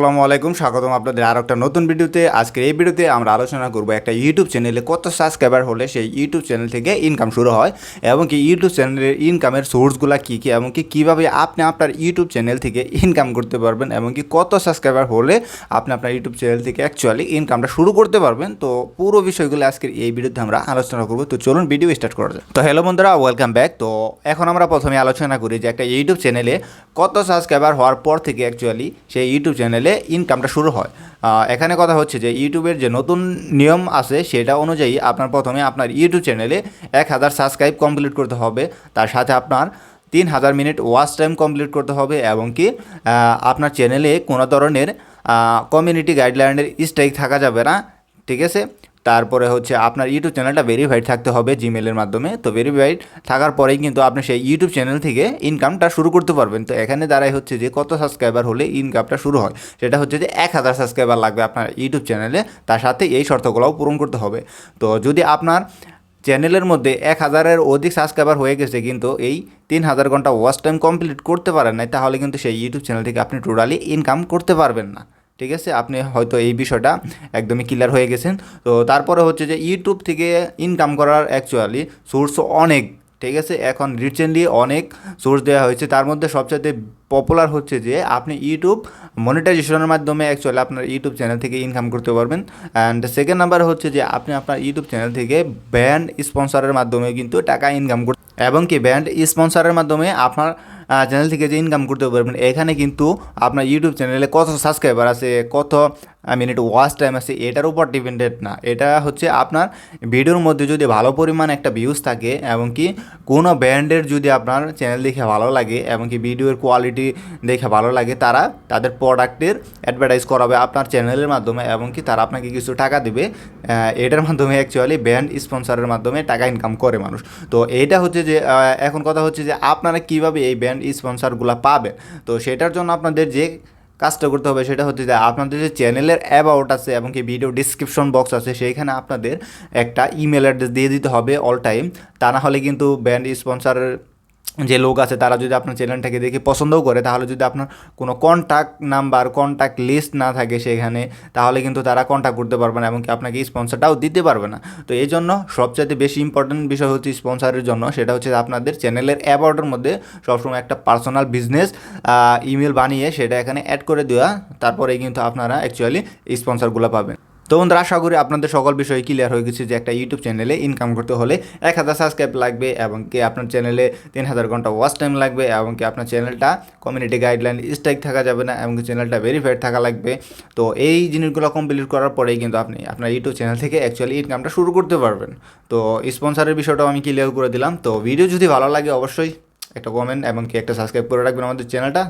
আসসালামু আলাইকুম, স্বাগতম আপনাদের আর একটা নতুন ভিডিওতে। আজকের এই ভিডিওতে আমরা আলোচনা করব একটা ইউটিউব চ্যানেলে কত সাবস্ক্রাইবার হলে সেই ইউটিউব চ্যানেল থেকে ইনকাম শুরু হয় এবং কি ইউটিউব চ্যানেলের ইনকামের সোর্সগুলো কী কী এবং কি কীভাবে আপনি আপনার ইউটিউব চ্যানেল থেকে ইনকাম করতে পারবেন এবং কি কত সাবস্ক্রাইবার হলে আপনি আপনার ইউটিউব চ্যানেল থেকে অ্যাকচুয়ালি ইনকামটা শুরু করতে পারবেন। তো পুরো বিষয়গুলো আজকের এই ভিডিওতে আমরা আলোচনা করব। তো চলুন ভিডিও স্টার্ট করা যায় তো হ্যালো বন্ধুরা ওয়েলকাম ব্যাক তো এখন আমরা প্রথমে আলোচনা করি যে একটা ইউটিউব চ্যানেলে কত সাবস্ক্রাইবার হওয়ার পর থেকে অ্যাকচুয়ালি সেই ইউটিউব চ্যানেলে ইনকামটা শুরু হয়। এখানে কথা হচ্ছে যে ইউটিউবের যে নতুন নিয়ম আছে সেটা অনুযায়ী আপনার প্রথমে আপনার ইউটিউব চ্যানেলে এক হাজার সাবস্ক্রাইব কমপ্লিট করতে হবে। তার সাথে আপনার তিন হাজার মিনিট ওয়াচ টাইম কমপ্লিট করতে হবে এবং কি আপনার চ্যানেলে কোনো ধরনের কমিউনিটি গাইডলাইনের স্ট্রাইক থাকা যাবে না। ঠিক আছে? তারপরে হচ্ছে আপনার ইউটিউব চ্যানেলটা ভেরিফাইড থাকতে হবে জিমেলের মাধ্যমে। তো ভেরিফাইড থাকার পরেই কিন্তু আপনি সেই ইউটিউব চ্যানেল থেকে ইনকামটা শুরু করতে পারবেন। তো এখানে দ্বারাই হচ্ছে যে কত সাবস্ক্রাইবার হলে ইনকামটা শুরু হয়, সেটা হচ্ছে যে এক হাজার সাবস্ক্রাইবার লাগবে আপনার ইউটিউব চ্যানেলে তার সাথে এই শর্তগুলোও পূরণ করতে হবে। তো যদি আপনার চ্যানেলের মধ্যে এক হাজারের অধিক সাবস্ক্রাইবার হয়ে গেছে কিন্তু এই তিন হাজার ঘণ্টা ওয়াচ টাইম কমপ্লিট করতে পারেন নাই, তাহলে কিন্তু সেই ইউটিউব চ্যানেল থেকে আপনি টোটালি ইনকাম করতে পারবেন না। ঠিক আছে? আপনি হয়তো এই বিষয়টা একদমই ক্লিয়ার হয়ে গেছেন। তো তারপরে হচ্ছে যে ইউটিউব থেকে ইনকাম করার অ্যাকচুয়ালি সোর্স অনেক, ঠিক আছে? এখন রিসেন্টলি অনেক সোর্স দেওয়া হয়েছে। তার মধ্যে সবচেয়ে পপুলার হচ্ছে যে আপনি ইউটিউব মনিটাইজেশনের মাধ্যমে অ্যাকচুয়ালি আপনার ইউটিউব চ্যানেল থেকে ইনকাম করতে পারবেন। অ্যান্ড সেকেন্ড নাম্বার হচ্ছে যে আপনি আপনার ইউটিউব চ্যানেল থেকে ব্যান্ড স্পন্সরের মাধ্যমে কিন্তু টাকা ইনকাম করতে এবং কি ব্যান্ড স্পন্সরের মাধ্যমে আপনার চ্যানেল থেকে যে ইনকাম করতে পারবেন এখানে কিন্তু আপনার ইউটিউব চ্যানেলে কত সাবস্ক্রাইবার আছে, কত মিনিট ওয়াচ টাইম আছে, এটার উপর ডিপেন্ডেন্ট না। এটা হচ্ছে আপনার ভিডিওর মধ্যে যদি ভালো পরিমাণ একটা ভিউজ থাকে, এবং কি কোনো ব্র্যান্ডের যদি আপনার চ্যানেল দেখে ভালো লাগে, এবং কি ভিডিওর কোয়ালিটি দেখে ভালো লাগে, তারা তাদের প্রোডাক্টের অ্যাডভার্টাইজ করাবে আপনার চ্যানেলের মাধ্যমে, এবং কি তারা আপনাকে কিছু টাকা দেবে এটার মাধ্যমে অ্যাকচুয়ালি ব্র্যান্ড স্পন্সরের মাধ্যমে টাকা ইনকাম করে মানুষ। তো এইটা হচ্ছে যে এখন কথা হচ্ছে যে আপনারা কীভাবে এই ব্র্যান্ড স্পন্সরগুলো পাবে। তো সেটার জন্য আপনাদের যে কাজটা করতে হবে সেটা হচ্ছে যে আপনাদের যে চ্যানেলের অ্যাবাউট আছে এবং কি ভিডিও ডিসক্রিপশন বক্স আছে সেইখানে আপনাদের একটা ইমেল অ্যাড্রেস দিয়ে দিতে হবে অল টাইম। তা না হলে কিন্তু ব্যান্ড স্পন্সরের যে লোক আছে, তারা যদি আপনার চ্যানেলটাকে দেখে পছন্দও করে, তাহলে যদি আপনার কোনো কন্ট্যাক্ট নাম্বার কন্ট্যাক্ট লিস্ট না থাকে সেখানে, তাহলে কিন্তু তারা কন্ট্যাক্ট করতে পারবে না এবং আপনাকে স্পন্সরটাও দিতে পারবে না। তো এই জন্য সবচাইতে বেশি ইম্পর্টেন্ট বিষয় হচ্ছে স্পন্সরের জন্য, সেটা হচ্ছে আপনাদের চ্যানেলের অ্যাবাউটের মধ্যে সবসময় একটা পার্সোনাল বিজনেস ইমেল বানিয়ে সেটা এখানে অ্যাড করে দেওয়া তারপরে কিন্তু আপনারা অ্যাকচুয়ালি স্পন্সরগুলো পাবেন। তো বন্ধুরা, আশা করি আপনাদের সকল বিষয় ক্লিয়ার হয়ে গেছে যে একটা ইউটিউব চ্যানেলে ইনকাম করতে হলে এক হাজার সাবস্ক্রাইব লাগবে এবং কি আপনার চ্যানেলে তিন হাজার ঘণ্টা ওয়াচ টাইম লাগবে এবং কি আপনার চ্যানেলটা কমিউনিটি গাইডলাইন স্ট্রাইক থাকা যাবে না এবং কি চ্যানেলটা ভেরিফাইড থাকা লাগবে। তো এই জিনিসগুলো কমপ্লিট করার পরেই কিন্তু আপনি আপনার ইউটিউব চ্যানেল থেকে অ্যাকচুয়ালি ইনকামটা শুরু করতে পারবেন। তো স্পন্সরের বিষয়টাও আমি ক্লিয়ার করে দিলাম। তো ভিডিও যদি ভালো লাগে অবশ্যই একটা কমেন্ট এবং কি একটা সাবস্ক্রাইব করে রাখবেন আমাদের চ্যানেলটা